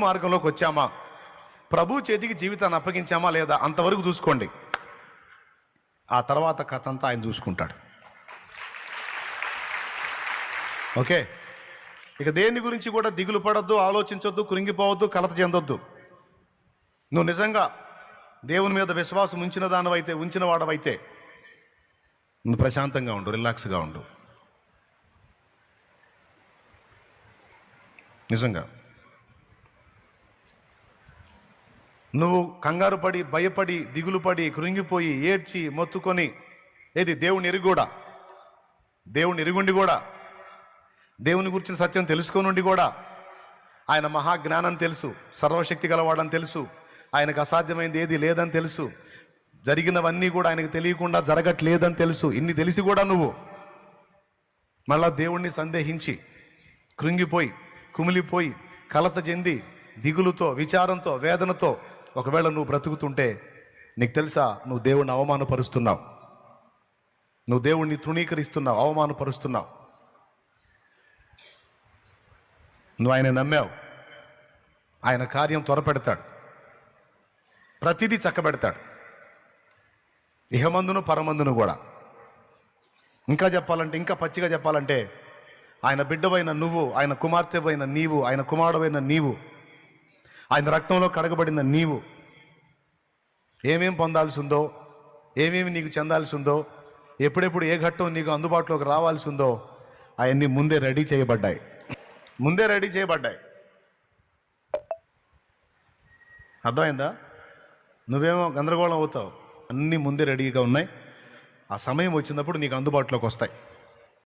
మార్గంలోకి వచ్చామా? ప్రభు చేతికి జీవితాన్ని అప్పగించామా లేదా అంతవరకు చూసుకోండి. ఆ తర్వాత కథ అంతా ఆయన చూసుకుంటాడు. ఓకే? ఇక దేని గురించి కూడా దిగులు పడద్దు ఆలోచించొద్దు కృంగిపోవద్దు కలత చెందొద్దు. నువ్వు నిజంగా దేవుని మీద విశ్వాసం ఉంచిన దానివైతే ఉంచిన వాడవైతే నువ్వు ప్రశాంతంగా ఉండు రిలాక్స్గా ఉండు. నిజంగా. నువ్వు కంగారు పడి భయపడి దిగులు పడి కృంగిపోయి ఏడ్చి మొత్తుకొని ఏది? దేవుని ఎరుగు కూడా దేవుని ఎరుగుండి కూడా దేవుని గురించిన సత్యం తెలుసుకోనుండి కూడా ఆయన మహాజ్ఞానం తెలుసు సర్వశక్తి గలవాడని తెలుసు ఆయనకు అసాధ్యమైంది ఏది లేదని తెలుసు జరిగినవన్నీ కూడా ఆయనకు తెలియకుండా జరగట్లేదని తెలుసు. ఇన్ని తెలిసి కూడా నువ్వు. మళ్ళా దేవుణ్ణి సందేహించి కృంగిపోయి కుమిలిపోయి కలత చెంది దిగులుతో విచారంతో వేదనతో ఒకవేళ నువ్వు బ్రతుకుతుంటే నీకు తెలుసా నువ్వు దేవుణ్ణి అవమానపరుస్తున్నావు. నువ్వు దేవుణ్ణి తృణీకరిస్తున్నావు అవమానపరుస్తున్నావు. నువ్వు ఆయన నమ్మావు. ఆయన కార్యం త్వరపెడతాడు. ప్రతిదీ చక్కబెడతాడు. ఇహమందును పరమందును కూడా. ఇంకా చెప్పాలంటే ఇంకా పచ్చిగా చెప్పాలంటే ఆయన బిడ్డవైన నువ్వు ఆయన కుమార్తెవైన నీవు ఆయన కుమారుడవైన నీవు ఆయన రక్తంలో కడగబడిన నీవు ఏమేం పొందాల్సి ఉందో ఏమేమి నీకు చెందాల్సి ఉందో ఎప్పుడెప్పుడు ఏ ఘట్టం నీకు అందుబాటులోకి రావాల్సి ఉందో అవన్నీ ముందే రెడీ చేయబడ్డాయి. ముందే రెడీ చేయబడ్డాయి. అర్థమైందా? నువ్వేమో గందరగోళం అవుతావు. అన్నీ ముందే రెడీగా ఉన్నాయి. ఆ సమయం వచ్చినప్పుడు నీకు అందుబాటులోకి వస్తాయి.